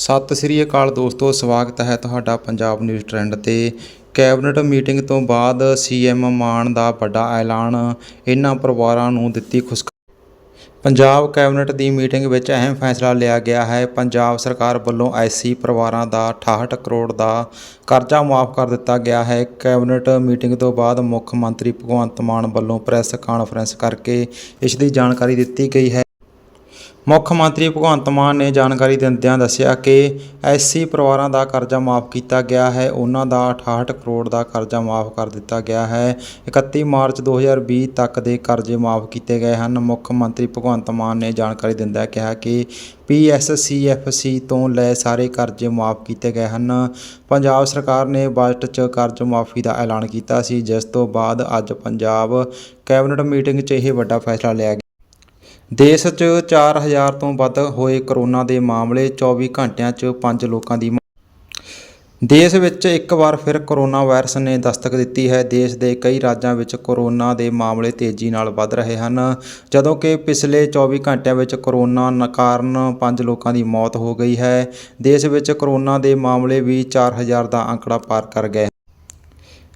ਸਤਿ ਸ੍ਰੀ ਅਕਾਲ ਦੋਸਤੋ, ਸਵਾਗਤ ਹੈ ਤੁਹਾਡਾ ਪੰਜਾਬ ਨਿਊਜ਼ ਟ੍ਰੈਂਡ ਤੇ। ਕੈਬਨਿਟ ਮੀਟਿੰਗ ਤੋਂ ਬਾਅਦ ਸੀਐਮ ਮਾਨ ਦਾ ਵੱਡਾ ਐਲਾਨ ਇਹਨਾਂ ਪਰਿਵਾਰਾਂ ਨੂੰ ਦਿੱਤੀ ਖੁਸ਼ਖਬਰੀ ਪੰਜਾਬ ਕੈਬਨਿਟ ਦੀ ਮੀਟਿੰਗ ਵਿੱਚ ਅਹਿਮ ਫੈਸਲਾ ਲਿਆ ਗਿਆ ਹੈ। ਪੰਜਾਬ ਸਰਕਾਰ ਵੱਲੋਂ ਐਸਸੀ ਪਰਿਵਾਰਾਂ ਦਾ 68 ਕਰੋੜ ਦਾ ਕਰਜ਼ਾ ਮਾਫ ਕਰ ਦਿੱਤਾ ਗਿਆ ਹੈ। ਕੈਬਨਿਟ ਮੀਟਿੰਗ ਤੋਂ ਬਾਅਦ ਮੁੱਖ ਮੰਤਰੀ ਭਗਵੰਤ ਮਾਨ ਵੱਲੋਂ ਪ੍ਰੈਸ ਕਾਨਫਰੰਸ ਕਰਕੇ ਇਸ ਦੀ ਜਾਣਕਾਰੀ ਦਿੱਤੀ ਗਈ ਹੈ। ਮੁੱਖ ਮੰਤਰੀ ਭਗਵੰਤ ਮਾਨ ਨੇ ਜਾਣਕਾਰੀ ਦਿੰਦਿਆਂ ਦੱਸਿਆ ਕਿ ਐਸਸੀ ਪਰਿਵਾਰਾਂ ਦਾ ਕਰਜ਼ਾ ਮਾਫ ਕੀਤਾ ਗਿਆ ਹੈ, ਉਹਨਾਂ ਦਾ 68 ਕਰੋੜ ਦਾ ਕਰਜ਼ਾ ਮਾਫ ਕਰ ਦਿੱਤਾ ਗਿਆ ਹੈ। 31 ਮਾਰਚ 2020 ਤੱਕ ਦੇ ਕਰਜ਼ੇ ਮਾਫ ਕੀਤੇ ਗਏ ਹਨ। ਮੁੱਖ ਮੰਤਰੀ ਭਗਵੰਤ ਮਾਨ ਨੇ ਜਾਣਕਾਰੀ ਦਿੰਦਿਆਂ ਕਿਹਾ ਕਿ ਪੀਐਸਸੀਐਫਸੀ ਤੋਂ ਲੈ ਸਾਰੇ ਕਰਜ਼ੇ ਮਾਫ ਕੀਤੇ ਗਏ ਹਨ। ਪੰਜਾਬ ਸਰਕਾਰ ਨੇ ਬਜਟ 'ਚ ਕਰਜ਼ ਮਾਫੀ ਦਾ ਐਲਾਨ ਕੀਤਾ ਸੀ, ਜਿਸ ਤੋਂ ਬਾਅਦ ਅੱਜ ਪੰਜਾਬ ਕੈਬਨਿਟ ਮੀਟਿੰਗ 'ਚ ਇਹ ਵੱਡਾ ਫੈਸਲਾ ਲਿਆ ਗਿਆ ਦੇਸ਼ 'ਚ 4000 ਤੋਂ ਵੱਧ ਹੋਏ ਕਰੋਨਾ ਦੇ ਮਾਮਲੇ 24 ਘੰਟਿਆਂ 'ਚ 5 ਲੋਕਾਂ ਦੀ ਦੇਸ਼ ਵਿੱਚ ਇੱਕ ਵਾਰ ਫਿਰ ਕਰੋਨਾ ਵਾਇਰਸ ਨੇ ਦਸਤਕ ਦਿੱਤੀ ਹੈ। ਦੇਸ਼ ਦੇ ਕਈ ਰਾਜਾਂ ਵਿੱਚ ਕੋਰੋਨਾ ਦੇ ਮਾਮਲੇ ਤੇਜ਼ੀ ਨਾਲ ਵੱਧ ਰਹੇ ਹਨ। ਜਦੋਂ ਕਿ ਪਿਛਲੇ 24 ਘੰਟਿਆਂ ਵਿੱਚ ਕਰੋਨਾ ਕਾਰਨ 5 ਲੋਕਾਂ ਦੀ ਮੌਤ ਹੋ ਗਈ ਹੈ। ਦੇਸ਼ ਵਿੱਚ ਕਰੋਨਾ ਦੇ ਮਾਮਲੇ ਵੀ 4000 ਦਾ ਅੰਕੜਾ ਪਾਰ ਕਰ ਗਏ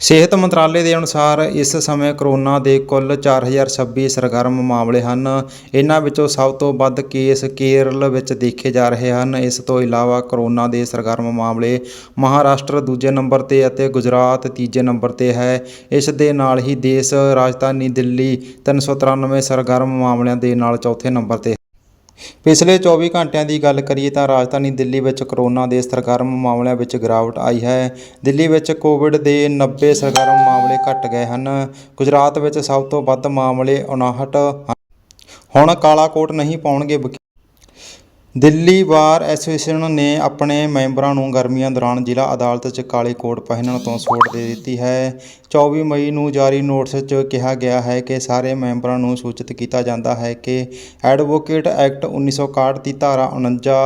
ਸਿਹਤ ਮੰਤਰਾਲੇ ਦੇ ਅਨੁਸਾਰ ਇਸ ਸਮੇਂ ਕਰੋਨਾ ਦੇ ਕੁੱਲ 4026 ਸਰਗਰਮ ਮਾਮਲੇ ਹਨ। ਇਹਨਾਂ ਵਿੱਚੋਂ ਸਭ ਤੋਂ ਵੱਧ ਕੇਸ ਕੇਰਲ ਵਿੱਚ ਦੇਖੇ ਜਾ ਰਹੇ ਹਨ। ਇਸ ਤੋਂ ਇਲਾਵਾ ਕਰੋਨਾ ਦੇ ਸਰਗਰਮ ਮਾਮਲੇ ਮਹਾਰਾਸ਼ਟਰ ਦੂਜੇ ਨੰਬਰ ਤੇ ਅਤੇ ਗੁਜਰਾਤ ਤੀਜੇ ਨੰਬਰ ਤੇ ਹੈ। ਇਸ ਦੇ ਨਾਲ ਹੀ ਦੇਸ਼ ਰਾਜਧਾਨੀ ਦਿੱਲੀ 393 ਸਰਗਰਮ ਮਾਮਲਿਆਂ ਦੇ ਨਾਲ ਚੌਥੇ ਨੰਬਰ ਤੇ ਪਿਛਲੇ 24 ਘੰਟਿਆਂ ਦੀ ਗੱਲ ਕਰੀਏ ਤਾਂ ਰਾਜਧਾਨੀ ਦਿੱਲੀ ਵਿੱਚ ਕਰੋਨਾ ਦੇ ਸਰਗਰਮ ਮਾਮਲਿਆਂ ਵਿੱਚ ਗਿਰਾਵਟ ਆਈ ਹੈ। ਦਿੱਲੀ ਵਿੱਚ ਕੋਵਿਡ ਦੇ 90 ਸਰਗਰਮ ਮਾਮਲੇ ਘਟ ਗਏ ਹਨ। ਗੁਜਰਾਤ ਵਿੱਚ ਸਭ ਤੋਂ ਵੱਧ ਮਾਮਲੇ 59 ਹੁਣ ਕਾਲਾ ਕੋਟ ਨਹੀਂ ਪਾਉਣਗੇ ਦਿੱਲੀ ਬਾਰ ਐਸੋਸੀਏਸ਼ਨ ਨੇ ਆਪਣੇ ਮੈਂਬਰਾਂ ਨੂੰ ਗਰਮੀਆਂ ਦੌਰਾਨ ਜ਼ਿਲ੍ਹਾ ਅਦਾਲਤ 'ਚ ਕਾਲੇ ਕੋਟ ਪਹਿਨਣ ਤੋਂ ਛੋਟ ਦੇ ਦਿੱਤੀ ਹੈ। 24 ਮਈ ਨੂੰ ਜਾਰੀ ਨੋਟਿਸ 'ਚ ਕਿਹਾ ਗਿਆ ਹੈ ਕਿ ਸਾਰੇ ਮੈਂਬਰਾਂ ਨੂੰ ਸੂਚਿਤ ਕੀਤਾ ਜਾਂਦਾ ਹੈ ਕਿ ਐਡਵੋਕੇਟ ਐਕਟ 1961 ਦੀ ਧਾਰਾ 49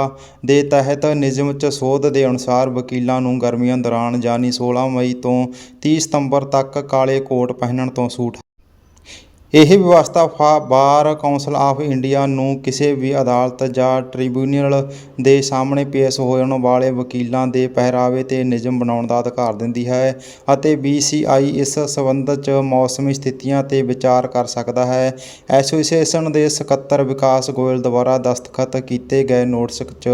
ਦੇ ਤਹਿਤ ਨਿਯਮ 'ਚ ਸੋਧ ਦੇ ਅਨੁਸਾਰ ਵਕੀਲਾਂ ਨੂੰ ਗਰਮੀਆਂ ਦੌਰਾਨ ਯਾਨੀ 16 ਮਈ ਤੋਂ 30 ਸਤੰਬਰ ਤੱਕ ਕਾਲੇ ਕੋਟ ਪਹਿਨਣ ਤੋਂ ਛੂਟ ਇਹ ਵਿਵਸਥਾ ਫਾ- ਬਾਰ ਕੌਂਸਲ ਆਫ ਇੰਡੀਆ ਨੂੰ ਕਿਸੇ ਵੀ ਅਦਾਲਤ ਜਾਂ ਟ੍ਰਿਬਿਊਨਲ ਦੇ ਸਾਹਮਣੇ ਪੇਸ਼ ਹੋਣ ਵਾਲੇ ਵਕੀਲਾਂ ਦੇ ਪਹਿਰਾਵੇ ਤੇ ਨਿਯਮ ਬਣਾਉਣ ਦਾ ਅਧਿਕਾਰ ਦਿੰਦੀ ਹੈ ਅਤੇ BCI ਇਸ ਸਬੰਧ 'ਚ ਮੌਸਮੀ ਸਥਿਤੀਆਂ ਤੇ ਵਿਚਾਰ ਕਰ ਸਕਦਾ ਹੈ। ਐਸੋਸੀਏਸ਼ਨ ਦੇ ਸਕੱਤਰ ਵਿਕਾਸ ਗੋਇਲ ਦੁਆਰਾ ਦਸਤਖਤ ਕੀਤੇ ਗਏ ਨੋਟਿਸ 'ਚ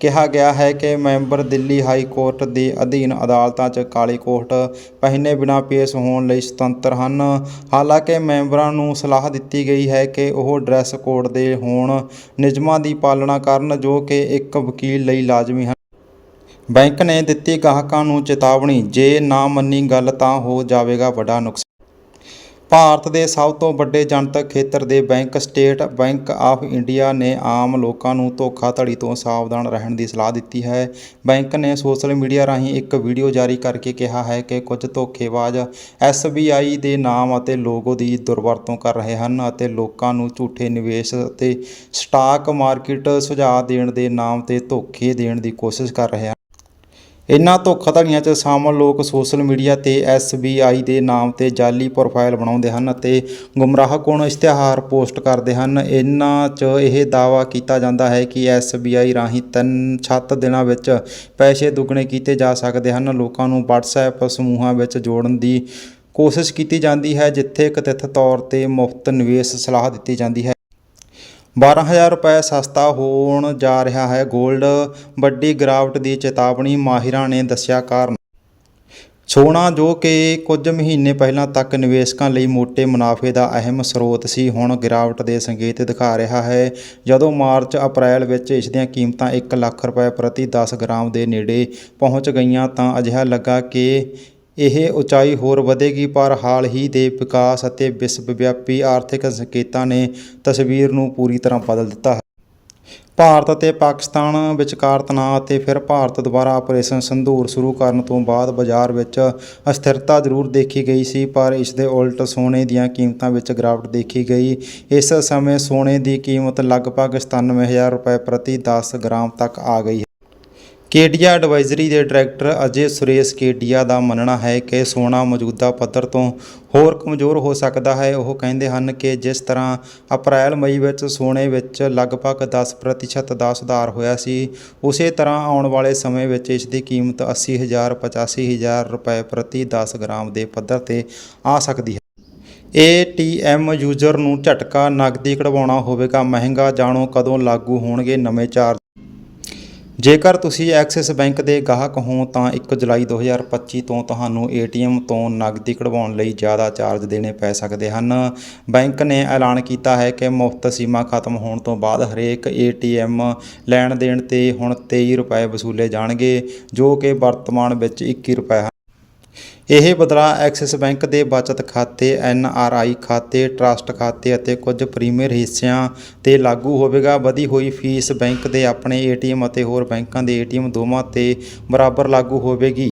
ਕਿਹਾ ਗਿਆ ਹੈ ਕਿ ਮੈਂਬਰ ਦਿੱਲੀ ਹਾਈ ਕੋਰਟ ਦੇ ਅਧੀਨ ਅਦਾਲਤਾਂ 'ਚ ਕਾਲੇ ਕੋਟ ਪਹਿਨੇ ਬਿਨਾਂ ਪੇਸ਼ ਹੋਣ ਲਈ ਸੁਤੰਤਰ ਹਨ। ਹਾਲਾਂਕਿ ਮੈਂਬਰਾਂ ਨੂੰ ਸਲਾਹ ਦਿੱਤੀ ਗਈ ਹੈ ਕਿ ਉਹ ਡਰੈਸ ਕੋਡ ਦੇ ਹੋਣ ਨਿਯਮਾਂ ਦੀ ਪਾਲਣਾ ਕਰਨ ਜੋ ਕਿ ਇੱਕ ਵਕੀਲ ਲਈ ਲਾਜ਼ਮੀ ਹਨ। ਬੈਂਕ ਨੇ ਦਿੱਤੀ ਗਾਹਕਾਂ ਨੂੰ ਚੇਤਾਵਨੀ, ਜੇ ਨਾ ਮੰਨੀ ਗੱਲ ਤਾਂ ਹੋ ਜਾਵੇਗਾ ਵੱਡਾ ਨੁਕਸਾਨ ਭਾਰਤ ਦੇ ਸਭ ਤੋਂ ਵੱਡੇ ਜਨਤਕ ਖੇਤਰ ਦੇ bank, state bank of India ਨੇ ਆਮ ਲੋਕਾਂ ਨੂੰ ਧੋਖਾਧੜੀ ਤੋਂ ਸਾਵਧਾਨ ਰਹਿਣ ਦੀ ਸਲਾਹ ਦਿੱਤੀ ਹੈ। ਬੈਂਕ ਨੇ ਸੋਸ਼ਲ ਮੀਡੀਆ ਰਾਹੀਂ ਇੱਕ ਵੀਡੀਓ ਜਾਰੀ ਕਰਕੇ ਕਿਹਾ ਹੈ ਕਿ ਕੁਝ ਧੋਖੇਬਾਜ਼ SBI ਦੇ ਨਾਮ ਅਤੇ ਲੋਗੋ ਦੀ ਦੁਰਵਰਤੋਂ ਕਰ ਰਹੇ ਹਨ ਅਤੇ ਲੋਕਾਂ ਨੂੰ ਝੂਠੇ ਨਿਵੇਸ਼ ਅਤੇ ਸਟਾਕ ਮਾਰਕੀਟ ਸੁਝਾਅ ਦੇਣ ਦੇ ਨਾਮ ਤੇ ਧੋਖੇ ਦੇਣ ਦੀ ਕੋਸ਼ਿਸ਼ ਕਰ ਰਹੇ ਹਨ। ਇਨ੍ਹਾਂ ਧੋਖਾਧੜੀਆਂ 'ਚ ਸ਼ਾਮਲ ਲੋਕ ਸੋਸ਼ਲ ਮੀਡੀਆ ਤੇ SBI ਦੇ ਨਾਮ ਤੇ ਜਾਲੀ ਪ੍ਰੋਫਾਈਲ ਬਣਾਉਂਦੇ ਹਨ ਅਤੇ ਗੁੰਮਰਾਹਕੁਨ ਇਸ਼ਤਿਹਾਰ ਪੋਸਟ ਕਰਦੇ ਹਨ। ਇਨ੍ਹਾਂ 'ਚ ਇਹ ਦਾਅਵਾ ਕੀਤਾ ਜਾਂਦਾ ਹੈ ਕਿ SBI ਰਾਹੀਂ ਤਿੰਨ ਛੱਤ ਦਿਨਾਂ ਵਿੱਚ ਪੈਸੇ ਦੁੱਗਣੇ ਕੀਤੇ ਜਾ ਸਕਦੇ ਹਨ। ਲੋਕਾਂ ਨੂੰ WhatsApp ਸਮੂਹਾਂ ਵਿੱਚ ਜੋੜਨ ਦੀ ਕੋਸ਼ਿਸ਼ ਕੀਤੀ ਜਾਂਦੀ ਹੈ, ਜਿੱਥੇ ਕਥਿਤ ਤੌਰ ਤੇ ਮੁਫਤ ਨਿਵੇਸ਼ ਸਲਾਹ ਦਿੱਤੀ ਜਾਂਦੀ ਹੈ। 12000 ਰੁਪਏ ਸਸਤਾ ਹੋਣ ਜਾ ਰਿਹਾ ਹੈ। 골ਡ ਵੱਡੀ ਗਿਰਾਵਟ ਦੀ ਚੇਤਾਵਨੀ ਮਾਹਿਰਾਂ ਨੇ ਦੱਸਿਆ ਕਾਰਨ। ਸੋਨਾ ਜੋ ਕਿ ਕੁਝ ਮਹੀਨੇ ਪਹਿਲਾਂ ਤੱਕ ਨਿਵੇਸ਼ਕਾਂ ਲਈ ਮੋਟੇ ਮੁਨਾਫੇ ਦਾ ਅਹਿਮ ਸਰੋਤ ਸੀ, ਹੁਣ ਗਿਰਾਵਟ ਦੇ ਸੰਕੇਤ ਦਿਖਾ ਰਿਹਾ ਹੈ। ਜਦੋਂ ਮਾਰਚ ਅਪ੍ਰੈਲ ਵਿੱਚ ਇਸ ਦੀਆਂ ਕੀਮਤਾਂ 1 ਲੱਖ ਰੁਪਏ ਪ੍ਰਤੀ 10 ਗ੍ਰਾਮ ਦੇ ਨੇੜੇ ਪਹੁੰਚ ਗਈਆਂ ਤਾਂ ਅਜਿਹਾ ਲੱਗਾ ਕਿ ਇਹ ਉਚਾਈ ਹੋਰ ਵਧੇਗੀ, ਪਰ ਹਾਲ ਹੀ ਦੇ ਵਿਕਾਸ ਅਤੇ ਵਿਸ਼ਵ ਵਿਆਪੀ ਆਰਥਿਕ ਸੰਕੇਤਾਂ ਨੇ ਤਸਵੀਰ ਨੂੰ ਪੂਰੀ ਤਰ੍ਹਾਂ ਬਦਲ ਦਿੱਤਾ ਹੈ। ਭਾਰਤ ਅਤੇ ਪਾਕਿਸਤਾਨ ਵਿਚਕਾਰ ਤਣਾਅ ਅਤੇ ਫਿਰ ਭਾਰਤ ਦੁਆਰਾ ਆਪਰੇਸ਼ਨ ਸੰਧੂਰ ਸ਼ੁਰੂ ਕਰਨ ਤੋਂ ਬਾਅਦ ਬਾਜ਼ਾਰ ਵਿੱਚ ਅਸਥਿਰਤਾ ਜ਼ਰੂਰ ਦੇਖੀ ਗਈ ਸੀ, ਪਰ ਇਸ ਦੇ ਉਲਟ ਸੋਨੇ ਦੀਆਂ ਕੀਮਤਾਂ ਵਿੱਚ ਗਿਰਾਵਟ ਦੇਖੀ ਗਈ। ਇਸ ਸਮੇਂ ਸੋਨੇ ਦੀ ਕੀਮਤ ਲਗਭਗ 97000 ਰੁਪਏ ਪ੍ਰਤੀ 10 ਗ੍ਰਾਮ ਤੱਕ ਆ ਗਈ ਹੈ। ਕੇਡੀਆ ਐਡਵਾਈਜ਼ਰੀ ਦੇ ਡਾਇਰੈਕਟਰ ਅਜੇ ਸੁਰੇਸ਼ ਕੇਡੀਆ ਦਾ ਮੰਨਣਾ ਹੈ ਕਿ ਸੋਨਾ ਮੌਜੂਦਾ ਪੱਧਰ ਤੋਂ ਹੋਰ ਕਮਜ਼ੋਰ ਹੋ ਸਕਦਾ ਹੈ। ਉਹ ਕਹਿੰਦੇ ਹਨ ਕਿ ਜਿਸ ਤਰ੍ਹਾਂ ਅਪ੍ਰੈਲ, ਮਈ ਵਿੱਚ ਸੋਨੇ ਵਿੱਚ ਲਗਭਗ 10% ਦਾ ਸੁਧਾਰ ਹੋਇਆ ਸੀ, ਉਸੇ ਤਰ੍ਹਾਂ ਆਉਣ ਵਾਲੇ ਸਮੇਂ ਵਿੱਚ ਇਸ ਦੀ ਕੀਮਤ 80000 85000 ਰੁਪਏ ਪ੍ਰਤੀ 10 ਗ੍ਰਾਮ ਦੇ ਪੱਧਰ ਤੇ ਆ ਸਕਦੀ ਹੈ। ਏਟੀਐਮ ਯੂਜ਼ਰ ਨੂੰ ਝਟਕਾ ਨਗਦੀ ਕਢਵਾਉਣਾ ਹੋਵੇਗਾ। ਮਹਿੰਗਾ ਜਾਣੋ ਕਦੋਂ ਲਾਗੂ ਹੋਣਗੇ? ਨਵੇਂ ਚਾਰਜ ਜੇਕਰ ਤੁਸੀਂ ਐਕਸਿਸ ਬੈਂਕ ਦੇ ਗਾਹਕ ਹੋ ਤਾਂ 1 ਜੁਲਾਈ 2025 ਤੋਂ ਤੁਹਾਨੂੰ ਏਟੀਐਮ ਤੋਂ ਨਗਦੀ ਕਢਵਾਉਣ ਲਈ ਜ਼ਿਆਦਾ ਚਾਰਜ ਦੇਣੇ ਪੈ ਸਕਦੇ ਹਨ। ਬੈਂਕ ਨੇ ਐਲਾਨ ਕੀਤਾ ਹੈ ਕਿ ਮੁਫਤ ਸੀਮਾ ਖਤਮ ਹੋਣ ਤੋਂ ਬਾਅਦ ਹਰੇਕ ਏਟੀਐਮ ਲੈਣ ਦੇਣ ਤੇ ਹੁਣ 23 ਰੁਪਏ ਵਸੂਲੇ ਜਾਣਗੇ, ਜੋ ਕਿ ਵਰਤਮਾਨ ਵਿੱਚ 21 ਰੁਪਏ ਹਨ। ਇਹ ਬਦਲਾਅ ਐਕਸਿਸ ਬੈਂਕ ਦੇ ਬਚਤ ਖਾਤੇ, ਐਨ ਆਰ ਆਈ ਖਾਤੇ, ਟਰਸਟ ਖਾਤੇ ਅਤੇ ਕੁਝ ਪ੍ਰੀਮੀਅਰ ਹਿੱਸਿਆਂ ਤੇ ਲਾਗੂ ਹੋਵੇਗਾ। ਵਧੀ ਹੋਈ ਫੀਸ ਬੈਂਕ ਦੇ ਆਪਣੇ ਏਟੀਐਮ ਅਤੇ ਹੋਰ ਬੈਂਕਾਂ ਦੇ ਏਟੀਐਮ ਦੋਵਾਂ ਤੇ ਬਰਾਬਰ ਲਾਗੂ ਹੋਵੇਗੀ।